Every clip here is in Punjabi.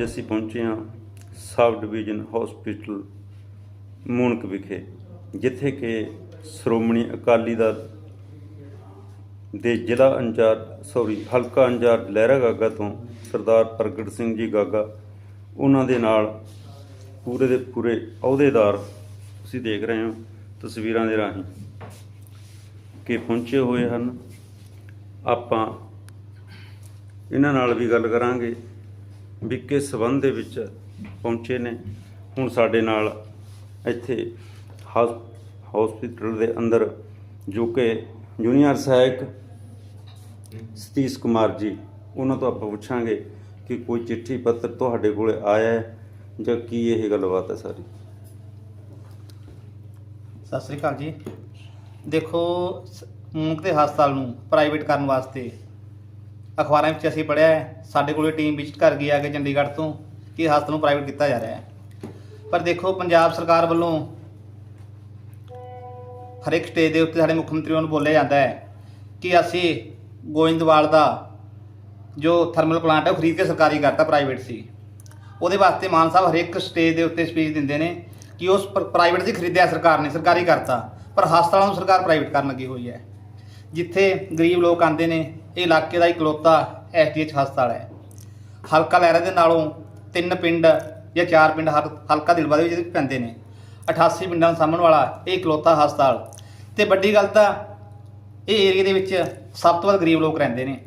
ਅੱਜ ਅਸੀਂ ਪਹੁੰਚੇ ਹਾਂ ਸਬ ਡਿਵੀਜ਼ਨ ਹਸਪੀਟਲ ਮੂਨਕ ਵਿਖੇ, ਜਿੱਥੇ ਕਿ ਸ਼੍ਰੋਮਣੀ ਅਕਾਲੀ ਦਲ ਦੇ ਜ਼ਿਲ੍ਹਾ ਇੰਚਾਰਜ ਸੌਰੀ ਹਲਕਾ ਇੰਚਾਰਜ ਲਹਿਰਾ ਗਾਗਾ ਤੋਂ ਸਰਦਾਰ ਪ੍ਰਗਟ ਸਿੰਘ ਜੀ ਗਾਗਾ, ਉਹਨਾਂ ਦੇ ਨਾਲ ਪੂਰੇ ਦੇ ਪੂਰੇ ਅਹੁਦੇਦਾਰ ਤੁਸੀਂ ਦੇਖ ਰਹੇ ਹੋ ਤਸਵੀਰਾਂ ਦੇ ਰਾਹੀਂ ਕਿ ਪਹੁੰਚੇ ਹੋਏ ਹਨ। ਆਪਾਂ ਇਹਨਾਂ ਨਾਲ ਵੀ ਗੱਲ ਕਰਾਂਗੇ। ਵਿਕੇ ਕਿਸ ਸਬੰਧ ਦੇ ਵਿੱਚ ਪਹੁੰਚੇ ਨੇ। ਹੁਣ ਸਾਡੇ ਨਾਲ ਇੱਥੇ ਹਸ- ਹਸਪੀਟਲ ਦੇ ਅੰਦਰ ਜੋ ਕਿ ਜੂਨੀਅਰ ਸਹਾਇਕ ਸਤੀਸ਼ ਕੁਮਾਰ ਜੀ, ਉਹਨਾਂ ਤੋਂ ਆਪਾਂ ਪੁੱਛਾਂਗੇ ਕਿ ਕੋਈ ਚਿੱਠੀ ਪੱਤਰ ਤੁਹਾਡੇ ਕੋਲੇ ਆਇਆ ਹੈ ਜਾਂ ਕੀ ਇਹ ਗੱਲਬਾਤ ਹੈ ਸਾਰੀ? ਸਤਿ ਸ੍ਰੀ ਅਕਾਲ ਜੀ। ਦੇਖੋ, ਸ- ਹਸਪਤਾਲ ਨੂੰ ਪ੍ਰਾਈਵੇਟ ਕਰਨ ਵਾਸਤੇ ਅਖਬਾਰਾਂ ਵਿੱਚ ਅਸੀਂ ਪੜ੍ਹਿਆ ਹੈ, ਸਾਡੇ ਕੋਲੇ ਟੀਮ ਵਿਜ਼ਿਟ ਕਰ ਗਈ ਆ ਕੇ ਚੰਡੀਗੜ੍ਹ ਤੋਂ ਕਿ ਹਸਪਤਾਲ ਨੂੰ ਪ੍ਰਾਈਵੇਟ ਕੀਤਾ ਜਾ ਰਿਹਾ ਹੈ। ਪਰ ਦੇਖੋ, ਪੰਜਾਬ ਸਰਕਾਰ ਵੱਲੋਂ ਹਰ ਇੱਕ ਸਟੇਜ ਦੇ ਉੱਤੇ ਸਾਡੇ ਮੁੱਖ ਮੰਤਰੀ ਨੂੰ ਬੋਲਿਆ ਜਾਂਦਾ ਹੈ ਕਿ ਅਸੀਂ ਗੋਇੰਦਵਾਲ ਦਾ ਜੋ ਥਰਮਲ ਪਲਾਂਟ ਹੈ, ਉਹ ਖਰੀਦ ਕੇ ਸਰਕਾਰੀ ਕਰਤਾ ਪ੍ਰਾਈਵੇਟ ਸੀ। ਉਹਦੇ ਵਾਸਤੇ ਮਾਨ ਸਾਹਿਬ ਹਰੇਕ ਸਟੇਜ ਦੇ ਉੱਤੇ ਸਪੀਚ ਦਿੰਦੇ ਨੇ ਕਿ ਉਸ ਪ੍ਰਾਈਵੇਟ ਸੀ ਖਰੀਦਿਆ ਸਰਕਾਰ ਨੇ, ਸਰਕਾਰੀ ਕਰਤਾ। ਪਰ ਹਸਪਤਾਲਾਂ ਨੂੰ ਸਰਕਾਰ ਪ੍ਰਾਈਵੇਟ ਕਰਨ ਲੱਗੀ ਹੋਈ ਹੈ। ਜਿੱਥੇ ਗਰੀਬ ਲੋਕ ਆਉਂਦੇ ਨੇ ਇਹ ਇਲਾਕੇ ਦਾ ਇਕਲੌਤਾ ਐਸਡੀਐਚ ਹਸਪਤਾਲ ਹੈ। ਹਲਕਾ ਲਹਿਰਾ ਦੇ ਨਾਲੋਂ ਤਿੰਨ ਪਿੰਡ ਜਾਂ ਚਾਰ ਪਿੰਡ ਹਰ ਹਲਕਾ ਦਿਲਵਾ ਦੇ ਵਿੱਚ ਪੈਂਦੇ ਨੇ। 88 ਪਿੰਡਾਂ ਨੂੰ ਸਾਂਭਣ ਵਾਲਾ ਇਹ ਇਕਲੌਤਾ ਹਸਪਤਾਲ। ਤੇ ਵੱਡੀ ਗੱਲ ਤਾਂ ਇਹ ਏਰੀਆ ਦੇ ਵਿੱਚ ਸਭ ਤੋਂ ਵੱਧ ਗਰੀਬ ਲੋਕ ਰਹਿੰਦੇ ਨੇ।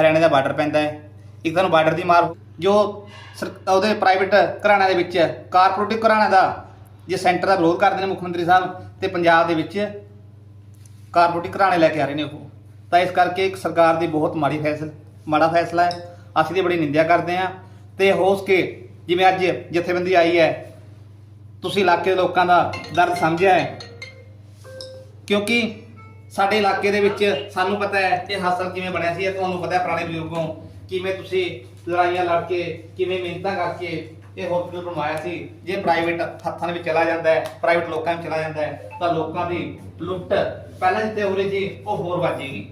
ਹਰਿਆਣੇ ਦਾ ਬਾਰਡਰ ਪੈਂਦਾ ਹੈ। ਇੱਕ ਤੁਹਾਨੂੰ ਬਾਰਡਰ ਦੀ ਮਾਰ ਜੋ ਸਰ- ਉਹਦੇ ਪ੍ਰਾਈਵੇਟ ਘਰਾਣਿਆਂ ਦੇ ਵਿੱਚ ਕਾਰਪੋਰੇਟਿਵ ਘਰਾਣਿਆਂ ਦਾ ਜੇ ਸੈਂਟਰ ਦਾ ਵਿਰੋਧ ਕਰਦੇ ਨੇ ਮੁੱਖ ਮੰਤਰੀ ਸਾਹਿਬ ਤੇ ਪੰਜਾਬ ਦੇ ਵਿੱਚ ਕਾਰਪੋਰੇਟਿਵ ਘਰਾਣੇ ਲੈ ਕੇ ਆ ਰਹੇ ਨੇ ਉਹ। ਤਾਂ ਇਸ ਕਰਕੇ ਇੱਕ ਸਰਕਾਰ ਦੀ ਬਹੁਤ ਮਾੜੀ ਫੈਸਲਾ, ਮਾੜਾ ਫੈਸਲਾ ਹੈ। ਅਸੀਂ ਦੀ ਬੜੀ ਨਿੰਦਿਆ ਕਰਦੇ ਹਾਂ। ਤੇ ਹੋ ਸਕੇ ਜਿਵੇਂ ਅੱਜ ਜਥੇਬੰਦੀ ਆਈ ਹੈ, ਤੁਸੀਂ ਇਲਾਕੇ ਦੇ ਲੋਕਾਂ ਦਾ ਦਰਦ ਸਮਝਿਆ ਹੈ। ਕਿਉਂਕਿ ਸਾਡੇ ਇਲਾਕੇ ਦੇ ਵਿੱਚ ਸਾਨੂੰ ਪਤਾ ਹੈ ਇਹ ਹਾਸਲ ਕਿਵੇਂ ਬਣਿਆ ਸੀ। ਇਹ ਤੁਹਾਨੂੰ ਪਤਾ ਹੈ ਪੁਰਾਣੇ ਬਜ਼ੁਰਗੋਂ ਕਿਵੇਂ ਤੁਸੀਂ ਲੜਾਈਆਂ ਲੜ ਕੇ, ਕਿਵੇਂ ਮਿਹਨਤਾਂ ਕਰਕੇ ਇਹ ਹਸਪੀਟਲ ਬਣਵਾਇਆ ਸੀ। ਜੇ ਪ੍ਰਾਈਵੇਟ ਹੱਥਾਂ ਦੇ ਵਿੱਚ ਚਲਾ ਜਾਂਦਾ ਹੈ ਪ੍ਰਾਈਵੇਟ ਲੋਕਾਂ ਵਿੱਚ ਚਲਾ ਜਾਂਦਾ ਹੈ, ਤਾਂ ਲੋਕਾਂ ਦੀ ਲੁੱਟ ਪਹਿਲਾਂ ਜਿੱਤੇ ਹੋ ਰਹੀ ਸੀ, ਉਹ ਹੋਰ ਵੱਜੇਗੀ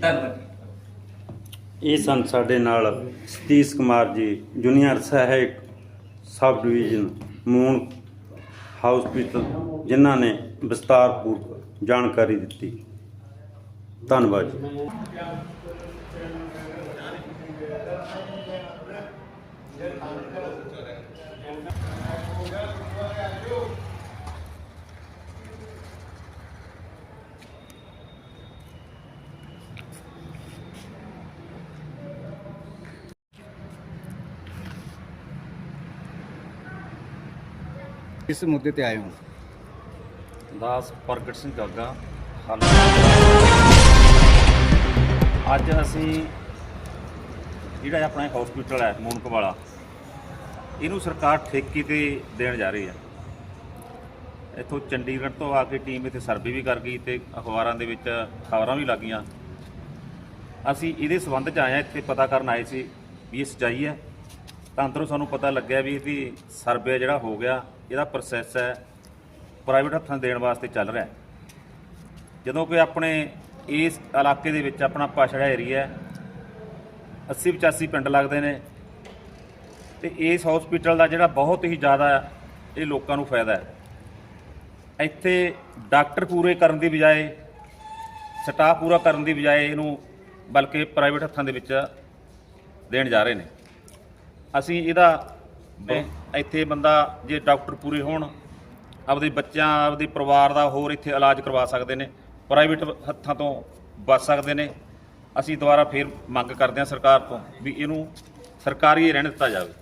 ਧੰਨਵਾਦ ਇਹ ਸਨ ਸਾਡੇ ਨਾਲ ਸਤੀਸ਼ ਕੁਮਾਰ ਜੀ, ਜੂਨੀਅਰ ਸਹਾਇਕ ਸਬ ਡਿਵੀਜ਼ਨ, ਮੂਨ ਹਸਪੀਟਲ ਜਿਨ੍ਹਾਂ ਨੇ ਵਿਸਤਾਰਪੂਰਵਕ ਜਾਣਕਾਰੀ ਦਿੱਤੀ। ਧੰਨਵਾਦ ਜੀ। ਕਿਸ ਮੁੱਦੇ ਤੇ ਆਏ ਹੋ? ਦਾਸ ਪ੍ਰਗਟ ਸਿੰਘ ਗਾਗਾ ਅੱਜ ਅਸੀਂ ਜਿਹੜਾ ਆਪਣਾ ਹਸਪੀਟਲ ਹੈ, ਮੂਨਕ ਵਾਲਾ, ਇਹਨੂੰ ਸਰਕਾਰ ਠੇਕੇ ਤੇ ਦੇਣ ਜਾ ਰਹੀ ਹੈ। ਇੱਥੋਂ ਚੰਡੀਗੜ੍ਹ ਤੋਂ ਆ ਕੇ ਟੀਮ ਇੱਥੇ ਸਰਵੇ ਵੀ ਕਰ ਗਈ ਤੇ ਅਖਬਾਰਾਂ ਦੇ ਵਿੱਚ ਖਬਰਾਂ ਵੀ ਲੱਗੀਆਂ। ਅਸੀਂ ਇਹਦੇ ਸਬੰਧ 'ਚ ਆਏ ਹਾਂ, ਇੱਥੇ ਪਤਾ ਕਰਨ ਆਏ ਸੀ ਵੀ ਇਹ ਸਚਾਈ ਹੈ। ਤਾਂ ਅੰਦਰੋਂ ਸਾਨੂੰ ਪਤਾ ਲੱਗਿਆ ਵੀ ਇਹਦੀ ਸਰਵੇ ਜਿਹੜਾ ਹੋ ਗਿਆ, ਇਹਦਾ ਪ੍ਰੋਸੈਸ ਹੈ ਪ੍ਰਾਈਵੇਟ ਹੱਥਾਂ ਦੇਣ ਵਾਸਤੇ ਚੱਲ ਰਿਹਾ ਜਦੋਂ ਕਿ ਆਪਣੇ ਇਸ ਇਲਾਕੇ ਦੇ ਵਿੱਚ ਆਪਣਾ ਪਛੜਾ ਏਰੀਆ ਹੈ 80 85 ਪਿੰਡ ਲੱਗਦੇ ਨੇ। ਤੇ ਇਸ ਹਸਪੀਟਲ ਦਾ ਜਿਹੜਾ ਬਹੁਤ ਹੀ ਜ਼ਿਆਦਾ ਇਹ ਲੋਕਾਂ ਨੂੰ ਫਾਇਦਾ ਹੈ। ਇੱਥੇ ਡਾਕਟਰ ਪੂਰੇ ਕਰਨ ਦੀ ਬਜਾਏ, ਸਟਾਫ ਪੂਰਾ ਕਰਨ ਦੀ ਬਜਾਏ ਇਹਨੂੰ ਬਲਕਿ ਪ੍ਰਾਈਵੇਟ ਹੱਥਾਂ ਦੇ ਵਿੱਚ ਦੇਣ ਜਾ ਰਹੇ ਨੇ। ਅਸੀਂ ਇਹਦਾ ਇੱਥੇ ਬੰਦਾ ਜੇ ਡਾਕਟਰ ਪੂਰੇ ਹੋਣ, ਆਪਦੇ ਬੱਚਿਆਂ, ਆਪਦੇ ਪਰਿਵਾਰ ਦਾ ਹੋਰ ਇੱਥੇ ਇਲਾਜ ਕਰਵਾ ਸਕਦੇ ਨੇ। ਪ੍ਰਾਈਵੇਟ ਹੱਥਾਂ ਤੋਂ ਬਚ ਸਕਦੇ ਨੇ। ਅਸੀਂ ਦੁਬਾਰਾ ਫੇਰ ਮੰਗ ਕਰਦੇ ਹਾਂ ਸਰਕਾਰ ਤੋਂ ਵੀ ਇਹਨੂੰ ਸਰਕਾਰੀ ਹੀ ਰਹਿਣ ਦਿੱਤਾ ਜਾਵੇ।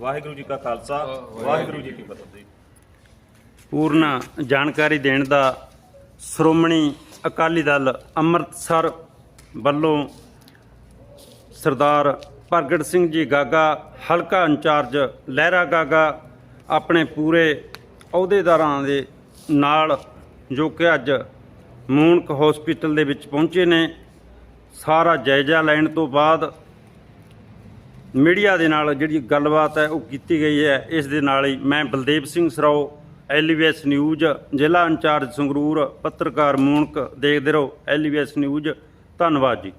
ਵਾਹਿਗੁਰੂ ਜੀ ਕਾ ਖਾਲਸਾ, ਵਾਹਿਗੁਰੂ ਜੀ ਕੀ ਫਤਿਹ ਪੂਰਨ ਜਾਣਕਾਰੀ ਦੇਣ ਦਾ ਸ਼੍ਰੋਮਣੀ ਅਕਾਲੀ ਦਲ ਅੰਮ੍ਰਿਤਸਰ ਵੱਲੋਂ ਸਰਦਾਰ ਪ੍ਰਗਟ ਸਿੰਘ ਜੀ ਗਾਗਾ, ਹਲਕਾ ਇੰਚਾਰਜ ਲਹਿਰਾ ਗਾਗਾ ਆਪਣੇ ਪੂਰੇ ਅਹੁਦੇਦਾਰਾਂ ਦੇ ਨਾਲ ਜੋ ਕਿ ਅੱਜ ਮੂਨਕ ਹਸਪੀਟਲ ਦੇ ਵਿੱਚ ਪਹੁੰਚੇ ਨੇ। ਸਾਰਾ ਜਾਇਜ਼ਾ ਲੈਣ ਤੋਂ ਬਾਅਦ ਮੀਡੀਆ ਦੇ ਨਾਲ ਜਿਹੜੀ ਗੱਲਬਾਤ ਹੈ ਉਹ ਕੀਤੀ ਗਈ ਹੈ, ਇਸ ਦੇ ਨਾਲ ਹੀ ਮੈਂ ਬਲਦੇਵ ਸਿੰਘ ਸਰਾਓ, ਐਲਵੀਐਸ ਨਿਊਜ਼, ਜ਼ਿਲ੍ਹਾ ਇੰਚਾਰਜ ਸੰਗਰੂਰ, ਪੱਤਰਕਾਰ ਮੂਨਕ, ਦੇਖਦੇ ਰਹੋ ਐਲਵੀਐਸ ਨਿਊਜ਼, ਧੰਨਵਾਦ ਜੀ।